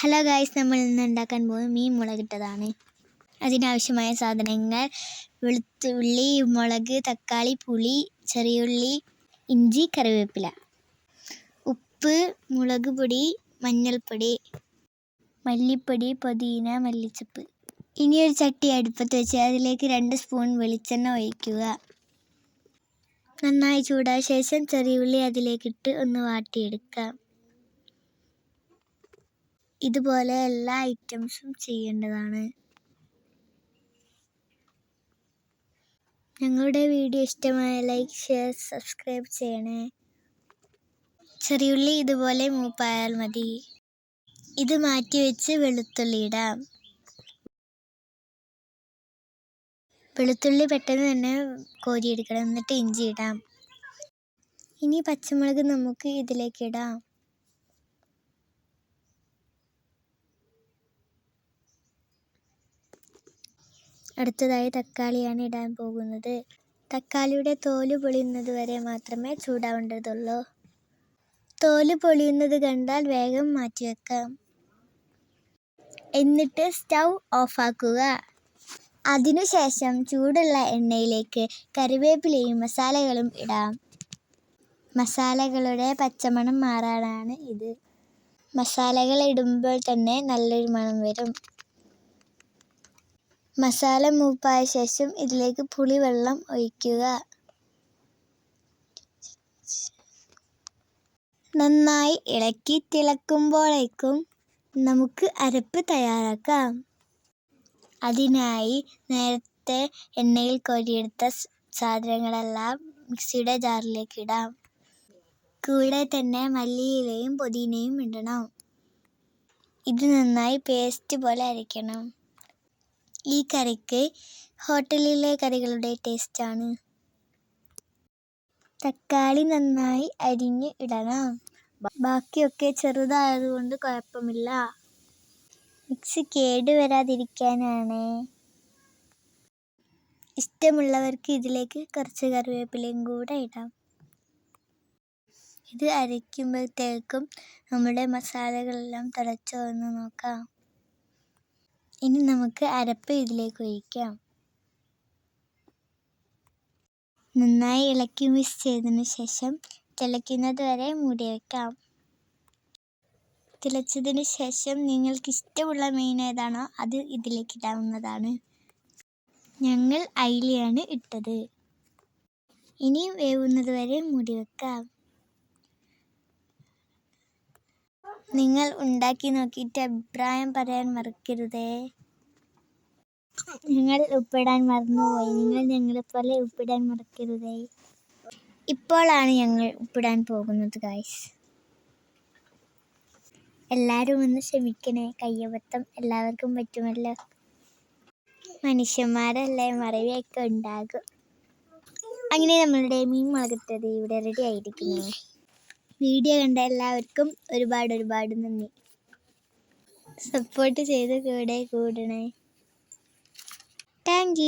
Hello guys നമ്മൾ ഇന്ന് ഉണ്ടാക്കാൻ പോകുന്നത് മീൻ മുളകിട്ടതാണ്. അതിനാവശ്യമായ സാധനങ്ങൾ വെളുത്തുള്ളി മുളക് തക്കാളി പുളി ചെറിയുള്ളി ഇഞ്ചി കറിവേപ്പില. ഉപ്പ് മുളക് പൊടി മഞ്ഞൾപ്പൊടി മല്ലിപ്പൊടി പുതിന മല്ലിച്ചപ്പ്. ഇനി ഒരു ചട്ടി അടുപ്പത്ത് വെച്ച് അതിലേക്ക് രണ്ട് സ്പൂൺ വെളിച്ചെണ്ണ ഒഴിക്കുക. നന്നായി ചൂടായ ശേഷം ചെറിയുള്ളി അതിലേക്കിട്ട് ഒന്ന് വാട്ടിയെടുക്കാം. ഇതുപോലെ എല്ലാ ഐറ്റംസും ചെയ്യേണ്ടതാണ്. ഞങ്ങളുടെ വീഡിയോ ഇഷ്ടമായ ലൈക്ക് ഷെയർ സബ്സ്ക്രൈബ് ചെയ്യണേ. ചെറിയുള്ളി ഇതുപോലെ മൂപ്പായാൽ മതി. ഇത് മാറ്റി വെച്ച് വെളുത്തുള്ളി ഇടാം. വെളുത്തുള്ളി പെട്ടെന്ന് തന്നെ കോരിയെടുക്കണം. എന്നിട്ട് ഇഞ്ചി ഇടാം. ഇനി പച്ചമുളക് നമുക്ക് ഇതിലേക്ക് ഇടാം. അടുത്തതായി തക്കാളിയാണ് ഇടാൻ പോകുന്നത്. തക്കാളിയുടെ തോൽ പൊളിയുന്നത് വരെ മാത്രമേ ചൂടാവേണ്ടതുള്ളൂ. തോൽ പൊളിയുന്നത് കണ്ടാൽ വേഗം മാറ്റിവെക്കാം. എന്നിട്ട് സ്റ്റൗ ഓഫാക്കുക. അതിനുശേഷം ചൂടുള്ള എണ്ണയിലേക്ക് കറിവേപ്പിലയും മസാലകളും ഇടാം. മസാലകളുടെ പച്ചമണം മാറാനാണ് ഇത്. മസാലകൾ ഇടുമ്പോൾ തന്നെ നല്ലൊരു മണം വരും. മസാല മൂപ്പായ ശേഷം ഇതിലേക്ക് പുളിവെള്ളം ഒഴിക്കുക. നന്നായി ഇളക്കി തിളക്കുമ്പോഴേക്കും നമുക്ക് അരപ്പ് തയ്യാറാക്കാം. അതിനായി നേരത്തെ എണ്ണയിൽ കോരിയെടുത്ത സാധനങ്ങളെല്ലാം മിക്സിയുടെ ജാറിലേക്ക് ഇടാം. കൂടെ തന്നെ മല്ലിയിലയും പുതിനയും ഇടണം. ഇത് നന്നായി പേസ്റ്റ് പോലെ അരയ്ക്കണം. ഈ കറിക്ക് ഹോട്ടലിലെ കറികളുടെ ടേസ്റ്റാണ്. തക്കാളി നന്നായി അരിഞ്ഞ് ഇടണം. ബാക്കിയൊക്കെ ചെറുതായതുകൊണ്ട് കുഴപ്പമില്ല. മിക്സ് കേട് വരാതിരിക്കാനാണ്. ഇഷ്ടമുള്ളവർക്ക് ഇതിലേക്ക് കുറച്ച് കറിവേപ്പിലയും കൂടെ ഇടാം. ഇത് അരയ്ക്കുമ്പോഴത്തേക്കും നമ്മുടെ മസാലകളെല്ലാം തിളച്ചോ എന്ന് നോക്കാം. ഇനി നമുക്ക് അരപ്പ് ഇതിലേക്ക് ഒഴിക്കാം. നന്നായി ഇളക്കി മിക്സ് ചെയ്തതിന് ശേഷം തിളയ്ക്കുന്നത് വരെ മൂടി വയ്ക്കാം തിളച്ചതിന് ശേഷം നിങ്ങൾക്ക് ഇഷ്ടമുള്ള മീൻ ഏതാണോ അത് ഇതിലേക്ക് ഇടാവുന്നതാണ്. ഞങ്ങൾ അയിലയാണ് ഇട്ടത്. ഇനി വേവുന്നത് വരെ മൂടി വെക്കാം. നിങ്ങൾ ഉണ്ടാക്കി നോക്കിയിട്ട് അഭിപ്രായം പറയാൻ മറക്കരുതേ. നിങ്ങൾ ഉപ്പിടാൻ മറന്നുപോയി. നിങ്ങൾ ഞങ്ങളെപ്പോലെ ഉപ്പിടാൻ മറക്കരുതേ. ഇപ്പോഴാണ് ഞങ്ങൾ ഉപ്പിടാൻ പോകുന്നത് ഗായ്സ് എല്ലാവരും ഒന്ന് ക്ഷമിക്കണേ. കയ്യബദ്ധം എല്ലാവർക്കും പറ്റുമല്ലോ. മനുഷ്യന്മാരല്ലേ മറവിയൊക്കെ ഉണ്ടാകും. അങ്ങനെ നമ്മളുടെ മീൻ മുളകിട്ടത് ഇവിടെ റെഡി ആയിരിക്കുന്നു. വീഡിയോ കണ്ട എല്ലാവർക്കും ഒരുപാട് ഒരുപാട് നന്ദി. സപ്പോർട്ട് ചെയ്ത് കൂടെ കൂടണേ. താങ്ക്